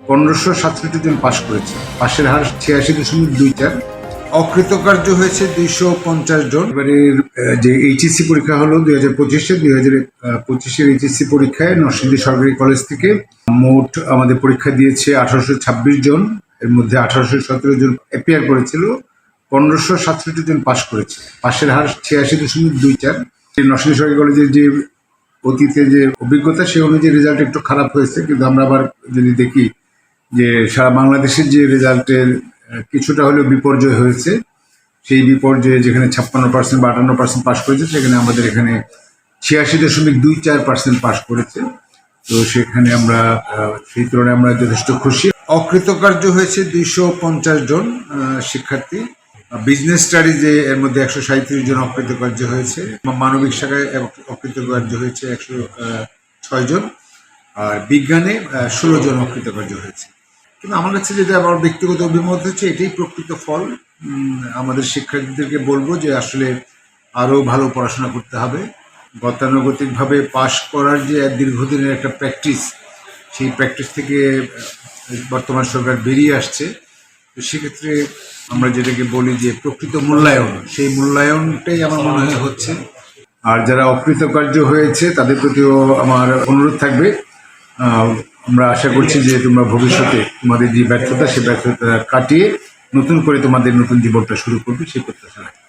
পনেরোশো সাতষট্টি জন পাশ করেছে। পাশের হার ছিয়াশি দশমিক দুই চার। অকৃতকার্য হয়েছে দুইশো পঞ্চাশ জন। এবারে যে এইচএসসি পরীক্ষা হলো দুই হাজার পঁচিশে দুই হাজার পঁচিশের এইচএসসি পরীক্ষায় নরসিংদী সরকারি কলেজ থেকে মোট আমাদের পরীক্ষা দিয়েছে আঠারোশো ছাব্বিশ জন। এর মধ্যে আঠারোশো সতেরো জন অ্যাপিয়ার করেছিল। পনেরোশো সাতষট্টি জন পাশ করেছে। পাশের হার ছিয়াশি দশমিক দুই চার। নরসিংদী সরকারি কলেজের যে অতীতে যে অভিজ্ঞতা সেই অনুযায়ী রেজাল্ট একটু খারাপ হয়েছে। কিন্তু আমরা আবার যদি দেখি যে সারা বাংলাদেশের যে রেজাল্টের কিছুটা হলেও বিপর্যয় হয়েছে, সেই বিপর্যয়ে যেখানে ছাপ্পান্ন পার্সেন্ট বা আটান্ন পার্সেন্ট পাস করেছে, সেখানে আমাদের এখানে ছিয়াশি দশমিক দুই চার পার্সেন্ট পাস করেছে। তো সেখানে আমরা সেই তুলনায় আমরা যথেষ্ট খুশি। অকৃতকার্য হয়েছে দুইশো পঞ্চাশ জন শিক্ষার্থী। বিজনেস স্টাডিজে এর মধ্যে একশো সাঁত্রিশ জন অকৃতকার্য হয়েছে, মানবিক শাখায় অকৃতকার্য হয়েছে একশো ছয় জন। আর বিজ্ঞানে ষোলো জন অকৃতকার্য হয়েছে। কিন্তু আমার কাছে যেটা আমার ব্যক্তিগত অভিমত হচ্ছে, এটাই প্রকৃত ফল। আমাদের শিক্ষার্থীদেরকে বলব যে আসলে আরও ভালো পড়াশোনা করতে হবে। গতানুগতিকভাবে পাশ করার যে দীর্ঘদিনের একটা প্র্যাকটিস, সেই প্র্যাকটিস থেকে বর্তমান সরকার বেরিয়ে আসছে। তো সেক্ষেত্রে আমরা যেটাকে বলি যে প্রকৃত মূল্যায়ন, সেই মূল্যায়নটাই আমার মনে হয় হচ্ছে। আর যারা অকৃতকার্য হয়েছে, তাদের প্রতিও আমার অনুরোধ থাকবে। আমরা আশা করছি যে তোমরা ভবিষ্যতে তোমাদের যে ব্যর্থতা, সে ব্যর্থতা কাটিয়ে নতুন করে তোমাদের নতুন জীবনটা শুরু করবে, সেই প্রত্যাশা রাখি